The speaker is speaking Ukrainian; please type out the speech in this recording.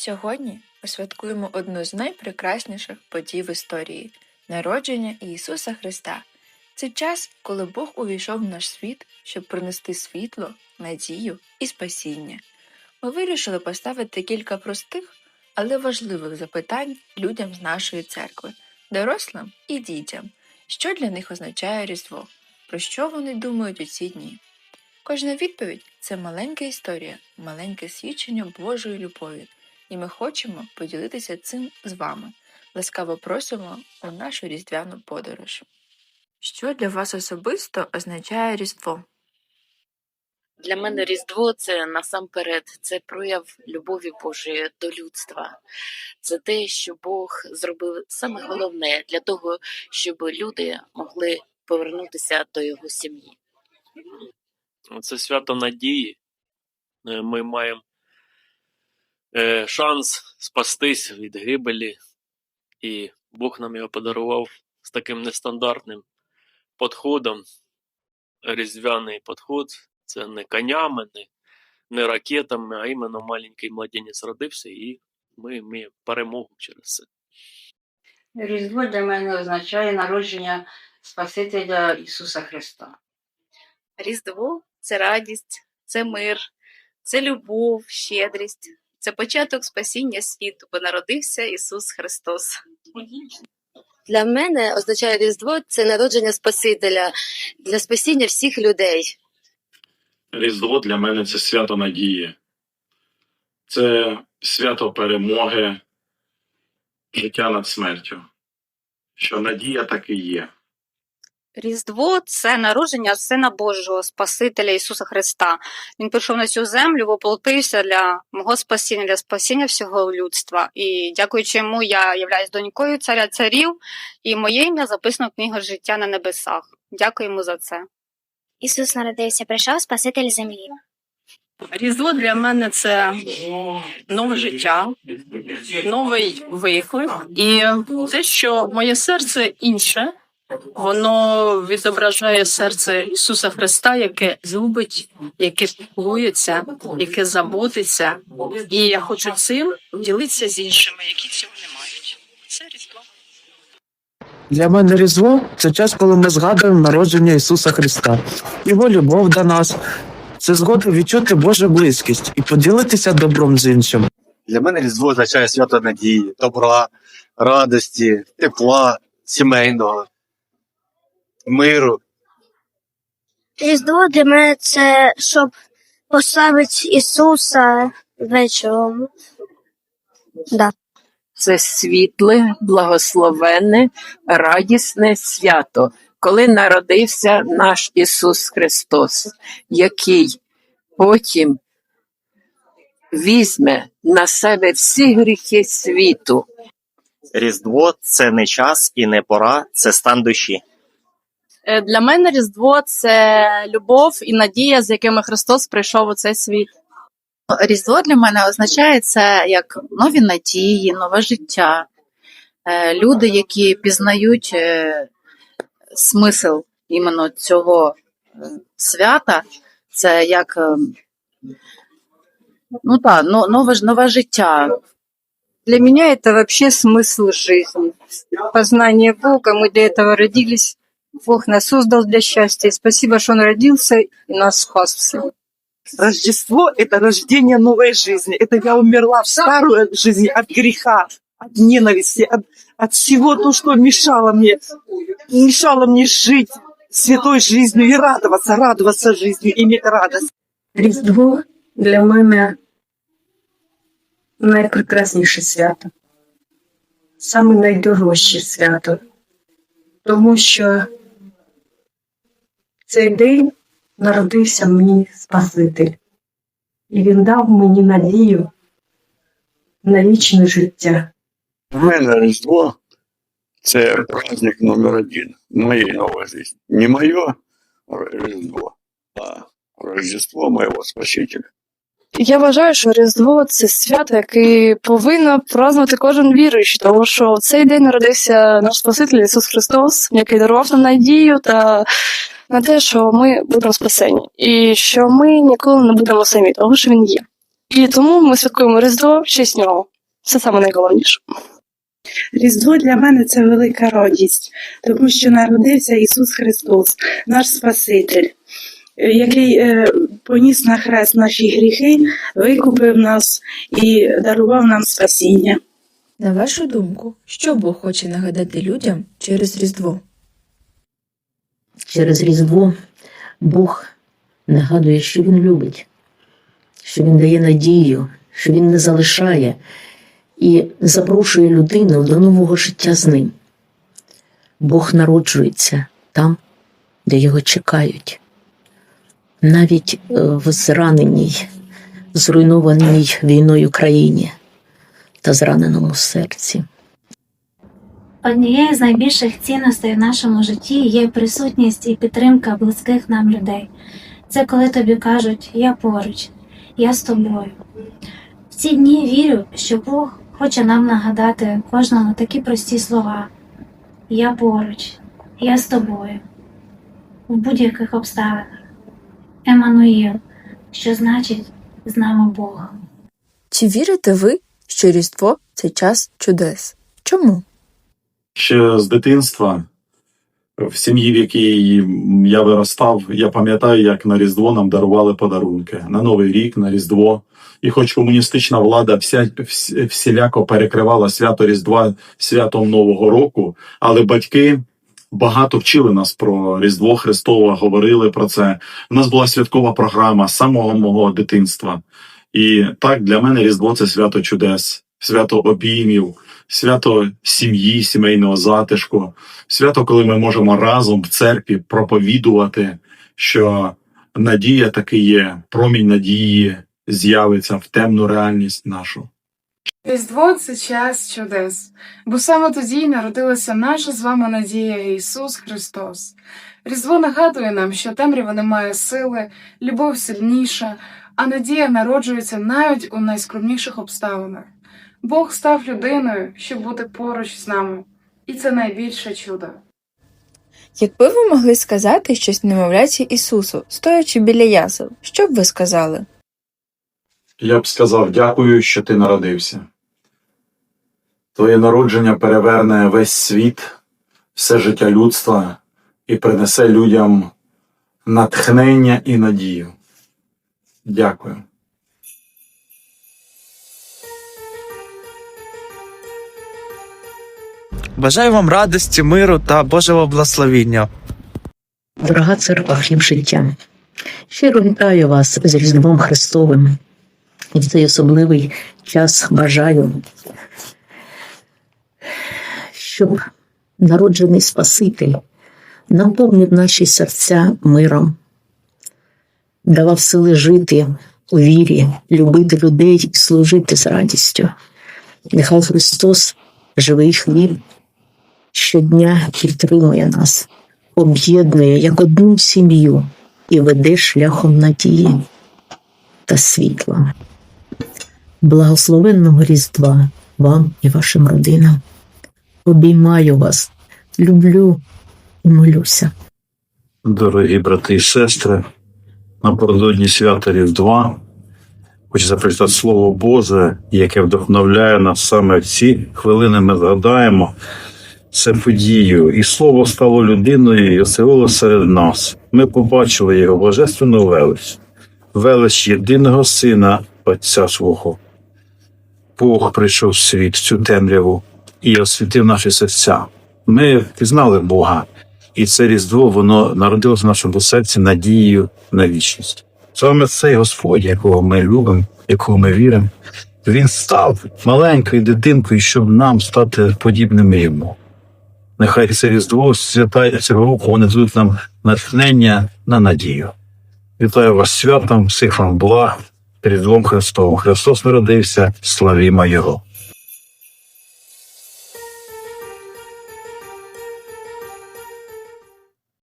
Сьогодні ми святкуємо одну з найпрекрасніших подій в історії народження Ісуса Христа. Це час, коли Бог увійшов в наш світ, щоб принести світло, надію і спасіння. Ми вирішили поставити кілька простих, але важливих запитань людям з нашої церкви, дорослим і дітям, що для них означає Різдво, про що вони думають у ці дні. Кожна відповідь це маленька історія, маленьке свідчення Божої любові, і ми хочемо поділитися цим з вами. Ласкаво просимо у нашу різдвяну подорож. Що для вас особисто означає Різдво? Для мене Різдво це насамперед це прояв любові Божої до людства. Це те, що Бог зробив саме головне для того, щоб люди могли повернутися до його сім'ї. Це свято надії. Е, Ми маємо е, шанс спастись від гибелі, і Бог нам його подарував з таким нестандартним підходом. Різдвяний підход це не конями, не, не ракетами, а іменно маленький младенець родився, і ми маємо перемогу через це. Різдво для мене означає народження Спасителя Ісуса Христа. Різдво це радість, це мир, це любов, щедрість, це початок спасіння світу, бо народився Ісус Христос. Для мене означає Різдво це народження Спасителя для спасіння всіх людей. Різдво для мене це свято надії, це свято перемоги, життя над смертю. Що надія так і є. Різдво це народження Сина Божого, Спасителя Ісуса Христа. Він прийшов на цю землю, воплотився для мого спасіння, для спасіння всього людства. І дякуючи йому, я являюсь донькою царя царів, і моє ім'я записано в книгу життя на небесах. Дякую йому за це. Ісус народився, прийшов Спаситель землі. Різдво для мене це нове життя, новий виклик. І те, що моє серце інше, воно відображає серце Ісуса Христа, яке любить, яке піклується, яке заботиться. І я хочу цим ділитися з іншими, які цього не мають. Це різдво. Для мене Різдво це час, коли ми згадуємо народження Ісуса Христа, Його любов до нас. Це згода відчути Божу близькість і поділитися добром з іншим. Для мене Різдво означає свято надії, добра, радості, тепла, сімейного, миру. Різдво для мене це щоб поставити Ісуса вечором. Да. це світле, благословенне, радісне свято, коли народився наш Ісус Христос, який потім візьме на себе всі гріхи світу. Різдво це не час і не пора, це стан душі. Е, Для мене Різдво це любов і надія, з якими Христос прийшов у цей світ. Різдво для мене означає це як нові надії, нове життя. Е, Люди, які пізнають е, смисл іменно цього е, свята, це як е, ну так, но- нове, ж- нове життя. Для меня это вообще смысл жизни. Познание Бога, мы для этого родились. Бог нас создал для счастья. И спасибо, что Он родился и нас спас всех. Рождество – это рождение новой жизни. Это я умерла в старую жизнь от греха, от ненависти, от, от всего то, что мешало мне, мешало мне жить святой жизнью и радоваться, радоваться жизнью, иметь радость. Різдво для мене найпрекрасніше свято, саме найдорожче свято, тому що цей день народився мені Спаситель, і він дав мені надію на вічне життя. У мене Різдво це праздник номер один в моей новой жизни. Не мое Різдво, а Рождество моего Спасителя. Я вважаю, що Різдво це свято, яке повинно празнувати кожен віруючий, тому що в цей день народився наш Спаситель Ісус Христос, який дарував нам надію та на те, що ми будемо спасені, і що ми ніколи не будемо самі, тому що Він є. І тому ми святкуємо Різдво в честь нього. Це саме найголовніше. Різдво для мене це велика радість, тому що народився Ісус Христос, наш Спаситель, який е, поніс на хрест наші гріхи, викупив нас і дарував нам спасіння. На вашу думку, що Бог хоче нагадати людям через Різдво? Через Різдво Бог нагадує, що Він любить, що Він дає надію, що Він не залишає і запрошує людину до нового життя з ним. Бог народжується там, де його чекають. Навіть е, в зраненій, зруйнованій війною країні та зраненому серці. Однією з найбільших цінностей в нашому житті є присутність і підтримка близьких нам людей. Це коли тобі кажуть Я поруч, я з тобою. В ці дні вірю, що Бог хоче нам нагадати кожному такі прості слова: Я поруч, я з тобою в будь-яких обставинах. Еммануїл, що значить з нами Бог. Чи вірите ви, що Різдво це час чудес? Чому? Ще з дитинства, в сім'ї, в якій я виростав, я пам'ятаю, як на Різдво нам дарували подарунки на Новий рік, на Різдво. І хоч комуністична влада вся, всіляко перекривала свято Різдва святом Нового року, але батьки багато вчили нас про Різдво Христове, говорили про це. У нас була святкова програма самого мого дитинства. І так для мене Різдво це свято чудес, свято обіймів, свято сім'ї, сімейного затишку, свято, коли ми можемо разом в церкві проповідувати, що надія таки є, промінь надії з'явиться в темну реальність нашу. Різдво це час чудес, бо саме тоді народилася наша з вами надія Ісус Христос. Різдво нагадує нам, що темрява не має сили, любов сильніша, а надія народжується навіть у найскромніших обставинах. Бог став людиною, щоб бути поруч з нами, і це найбільше чудо. Якби ви могли сказати щось немовляці Ісусу, стоячи біля ясел, що б ви сказали? Я б сказав дякую, що ти народився. Твоє народження переверне весь світ, все життя людства і принесе людям натхнення і надію. Дякую. Бажаю вам радості, миру та Божого благословіння. Дорога церква хліб життя. Щиро вітаю вас з Різдвом Христовим. І в цей особливий час бажаю, щоб народжений Спаситель наповнив наші серця миром, давав сили жити у вірі, любити людей і служити з радістю. Нехай Христос, живий хліб, щодня підтримує нас, об'єднує як одну сім'ю і веде шляхом надії та світла. Благословенного Різдва вам і вашим родинам. Обіймаю вас, люблю і молюся. Дорогі брати і сестри, напередодні свята Різдва хочу запитати Слово Боже, яке вдохновляє нас саме в ці хвилини. Ми згадаємо це подію, і слово стало людиною і оселило серед нас. Ми побачили його божественну велич, велич єдиного сина Отця свого. Бог прийшов в світ, в цю темряву і освітив наші серця. Ми пізнали Бога, і це Різдво воно народилося в нашому серці надією на вічність. Саме цей Господь, якого ми любимо, якого ми віримо, він став маленькою дитинкою, щоб нам стати подібними йому. Нехай це Різдво свята цього року вони дадуть нам натхнення на надію. Вітаю вас святом, всіх вам благ, Різдвом Христовим. Христос народився, славімо Його.